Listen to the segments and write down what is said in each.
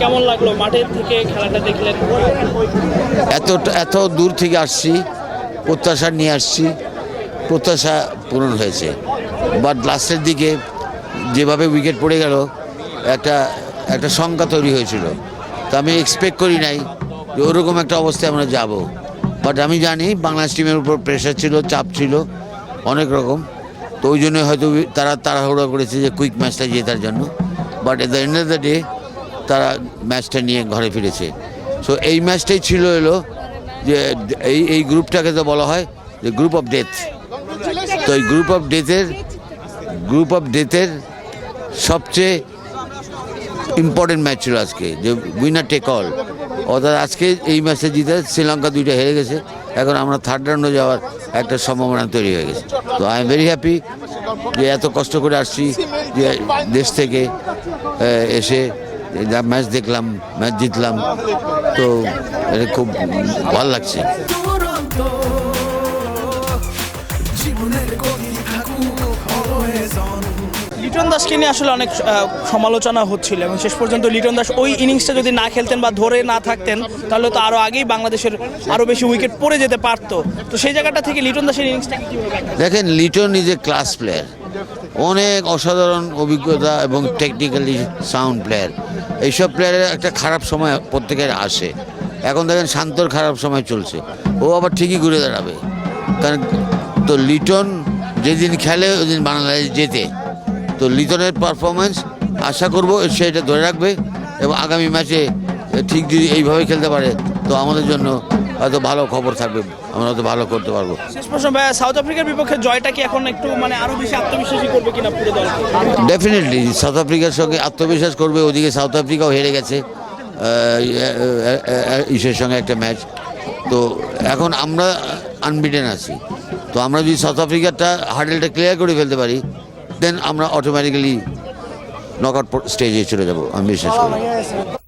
কেমন লাগল? মাঠের থেকে খেলাটা দেখলেন? এত এত দূর থেকে আসছি, প্রত্যাশা নিয়ে আসছি, প্রত্যাশা পূরণ হয়েছে। বাট লাস্টের দিকে যেভাবে উইকেট পড়ে গেল, একটা একটা শঙ্কা তৈরি হয়েছিল। তো আমি এক্সপেক্ট করি নাই যে ওরকম একটা অবস্থায় আমরা যাব। বাট আমি জানি বাংলাদেশ টিমের উপর প্রেশার ছিল, চাপ ছিল, অনেক রকম। তো ওই জন্য হয়তো তারা তাড়াহুড়ো করেছে যে কুইক ম্যাচটা জেতার জন্য। But at the end of the day তারা ম্যাচটা নিয়ে ঘরে ফিরেছে। সো এই ম্যাচটাই ছিল এলো যে এই এই গ্রুপটাকে তো বলা হয় যে গ্রুপ অফ ডেথ তো এই গ্রুপ অফ ডেথের গ্রুপ অফ ডেথের সবচেয়ে ইম্পর্টেন্ট ম্যাচ ছিল আজকে, যে উইনার টেক অল অর্থাৎ আজকে এই ম্যাচে জিতে শ্রীলঙ্কা দুইটা হেরে গেছে। এখন আমরা থার্ড রাউন্ডে যাওয়ার একটা সম্ভাবনা তৈরি হয়ে গেছে। তো আই এম ভেরি হ্যাপি যে এত কষ্ট করে আসছি যে দেশ থেকে এসে ম্যাচ দেখলাম ম্যাচ জিতলাম তো এটা খুব ভালো লাগছে। লিটন দাসকে নিয়ে আসলে অনেক সমালোচনা হচ্ছিল এবং শেষ পর্যন্ত লিটন দাস ওই ইনিংসটা যদি না খেলতেন বা ধরে না থাকতেন তাহলে তো আরও আগেই বাংলাদেশের আরও বেশি উইকেট পড়ে যেতে পারতো। তো সেই জায়গাটা থেকে লিটন দাসের ইনিংসটাকে দেখেন? দেখেন Liton is a class player অনেক অসাধারণ অভিজ্ঞতা এবং টেকনিক্যালি সাউন্ড প্লেয়ার এইসব প্লেয়ারের একটা খারাপ সময় প্রত্যেকের আসে। এখন দেখেন শান্তর খারাপ সময় চলছে। ও আবার ঠিকই ঘুরে দাঁড়াবে। কারণ তো লিটন যেদিন খেলে ওই দিন বাংলাদেশ জেতে। তো লিটনের পারফরমেন্স আশা করব সে এটা ধরে রাখবে এবং আগামী ম্যাচে ঠিক যদি এইভাবে খেলতে পারে, তো আমাদের জন্য হয়তো ভালো খবর থাকবে আমরা হয়তো ভালো করতে পারব। শেষ প্রশ্ন ভাইয়া, সাউথ আফ্রিকার বিপক্ষে জয়টা কি এখন একটু মানে আরও বেশি আত্মবিশ্বাসী করবে কিনা পুরো দল? ডেফিনেটলি সাউথ আফ্রিকার সঙ্গে আত্মবিশ্বাস করবে ওদিকে সাউথ আফ্রিকাও হেরে গেছে ইসের সঙ্গে একটা ম্যাচ তো এখন আমরা আনবিটেন আছি। তো আমরা যদি সাউথ আফ্রিকারটা হার্ডেলটা ক্লিয়ার করে ফেলতে পারি দেন আমরা অটোমেটিক্যালি নকআউট স্টেজে চলে যাব আমি বিশ্বাস করি।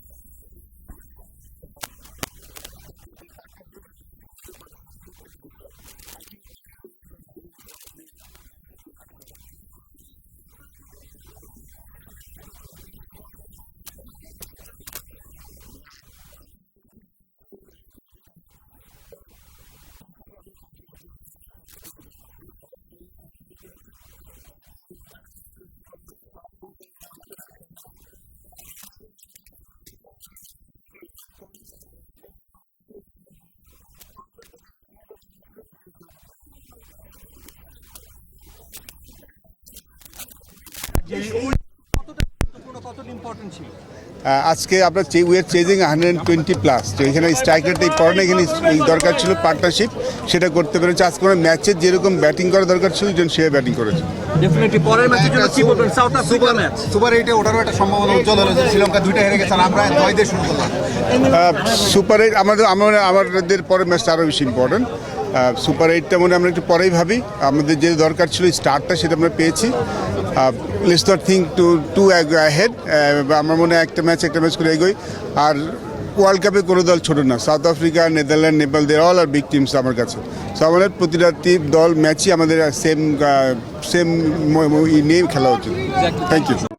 আজকে আমরা we are chasing hundred twenty plus তো এখানে স্ট্রাইক রেটটা ইম্পর্টেন্ট এখানে এই দরকার ছিল পার্টনারশিপ সেটা করতে পেরেছে। আজকে আমরা ম্যাচের যেরকম ব্যাটিং করা দরকার ছিল ওই সে ব্যাটিং করেছে। ডেফিনেটলি পরের ম্যাচের জন্য কি বলবেন? সাউথ আফ্রিকা ম্যাচ সুপার এইটে ওঠারও একটা সম্ভাবনা উজ্জ্বল হলো যে শ্রীলঙ্কা দুইটা হেরে গেছে আর আমরা জয় দিয়ে শুরু করলাম। সুপার এইট আমাদের আমাদের পরের ম্যাচটা আরও বেশি ইম্পর্টেন্ট সুপার এইটটা মনে আমরা একটু পরেই ভাবি। আমাদের যে দরকার ছিল স্টারটা সেটা আমরা পেয়েছি। Let's not think too too head আমার মনে হয় একটা ম্যাচ একটা ম্যাচ করে এগোই। আর ওয়ার্ল্ড কাপে কোনো দল ছোটো না। সাউথ আফ্রিকা নেদারল্যান্ড নেপাল দের অল আর বিগ টিমস আমার কাছে। সো আমাদের প্রতিটা টিম দল ম্যাচই আমাদের সেম সেম নিয়ে খেলা উচিত। Thank you